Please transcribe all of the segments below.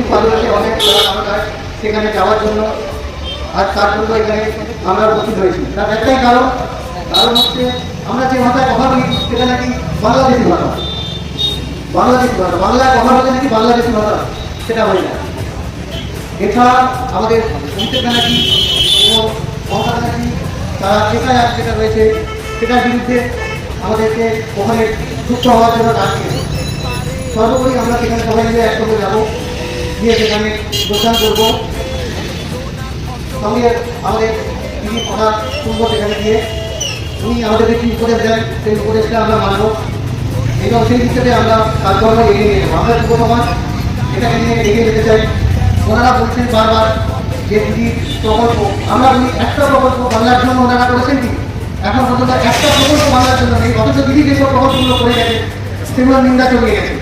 খুব ভালোবাসে অনেক সেখানে যাওয়ার জন্য আর তার জন্য এখানে আমরা উপস্থিত হয়েছি। তার একটাই কারণ কারণ হচ্ছে আমরা যে ভাষায় কথা বলি, সেটা নাকি বাংলাদেশি ভাষা। বাংলাদেশি ভাষা বাংলায় কথা বলতে নাকি বাংলাদেশি ভাষা, সেটা হয় না। এছাড়া আমাদের অভিষেক ব্যানার্জি এবং তারা এসআইআর যেটা রয়েছে, সেটার বিরুদ্ধে আমাদেরকে ওখানে যুক্ত হওয়ার জন্য ডাকছে। সর্বোপরি আমরা সেখানে সবাই মিলে একসঙ্গে যাব। গিয়ে সেখানে যোগদান করব সঙ্গে আমাদের তিনি কথা শুনব সেখানে গিয়ে। উনি আমাদেরকে কি উপদেশ দেন, সেই উপদেশটা আমরা মানবো। এবং সেই হিসেবে আমরা কাজকর্ম এগিয়ে নিয়ে যাব। আমরা যুব সমাজ এটাকে নিয়ে এগিয়ে যেতে চাই। ওনারা বলছেন বারবার যে দিদি প্রকল্প, আমরা বলি একটা প্রকল্প বাংলার জন্য ওনারা করেছেন কি? এখন পর্যন্ত একটা প্রকল্প বাংলার জন্য নেই, অথচ দিদি যেসব প্রকল্পগুলো করে গেছে সেগুলো নিন্দা চলে গেছে।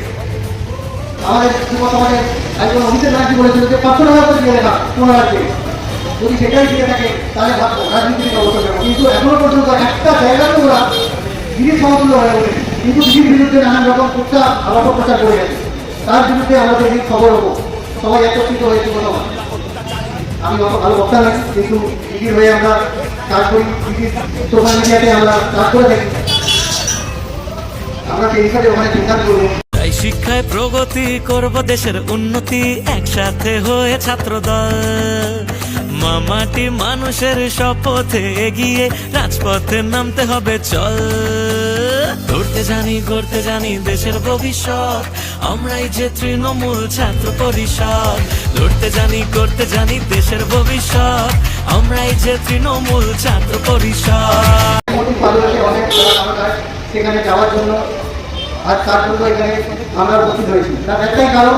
আমাদের যুব একজন অভিষেক ব্যানার্জি বলেছিল যে পাঁচশো টাকা করে দিয়ে লেখা কোনো রাজ্যে যদি সেটাই থাকে, তাহলে ভাববো রাজনীতি অবসর কিন্তু এখনও একটা জায়গাতে ওরা কিন্তু নানান রকম অপপ্রচার করে গেছে। তার বিরুদ্ধে আমাদের এই খবর হব। সবাই একত্রিত হয়েছে কোনো আমি অত ভালো আমরা কাজ করি। আমরা কাজ আমরা সেই হিসাবে ওখানে যোগদান করব। তাই শিক্ষায় প্রগতি করব দেশের উন্নতি, একসাথে হয়ে ছাত্রদল। মামাটি মানুষের শপথে এগিয়ে রাজপথে নামতে হবে, চল। ধরতে জানি করতে জানি দেশের ভবিষ্যৎ, আমরাই যে তৃণমূল ছাত্র পরিষদ। ধরতে জানি করতে জানি দেশের ভবিষ্যৎ, আমরাই যে তৃণমূল ছাত্র পরিষদ। সেখানে যাওয়ার জন্য আর তার জন্য এখানে আমরা উপস্থিত হয়েছি। তার একটাই কারণ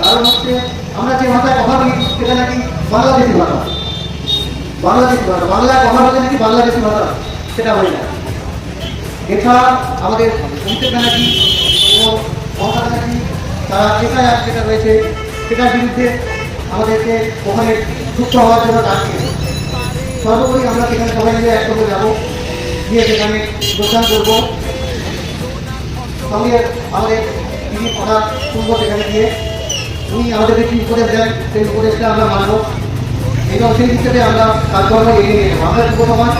কারণ হচ্ছে আমরা যে ভাষায় কথা বলি সেটা নাকি বাংলাদেশি ভাষা। বাংলাদেশি ভাষা বাংলায় কথা বলতে নাকি বাংলাদেশি ভাষা, সেটা হয় না। এছাড়া আমাদের অভিষেক ব্যানার্জি ব্যানার্জি তারা এসআইআর যেটা রয়েছে, সেটার বিরুদ্ধে আমাদেরকে ওখানে যুক্ত হওয়ার জন্য ডাকছে সর্বোপরি আমরা সেখানে সবাই মিলে একসঙ্গে যাব, গিয়ে সেখানে যোগদান করব। সঙ্গে আমাদের তিনি কথা শুনব সেখানে গিয়ে। উনি আমাদেরকে কি উপদেশ দেন, সেই উপদেশটা আমরা মানবো। এবং সেই হিসেবে আমরা কাজকর্ম এগিয়ে নিয়ে আমরা যুব সমাজ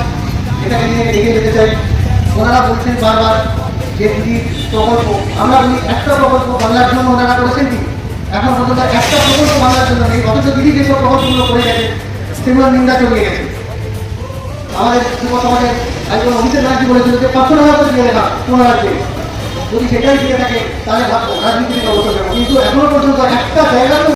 এটাকে নিয়ে এগিয়ে যেতে চাই। ওনারা বলছেন বারবার যে দিদি প্রকল্প, আমরা বলি একটা প্রকল্প বাংলার জন্য ওনারা করেছেন কি? এখন পর্যন্ত একটা প্রকল্প বাংলার জন্য নেই, অথচ দিদি যেসব প্রকল্পগুলো করে গেছে সেগুলো নিন্দা চলে গেছে। আমাদের যুব সমাজের একজন অভিষেক ব্যানার্জি বলেছিল যে পাঁচশো টাকা করে দিয়ে কোনো রাজ্যে যদি সেটাই দিয়ে থাকে তাহলে রাজনীতি কিন্তু এখনও পর্যন্ত একটা জায়গাতে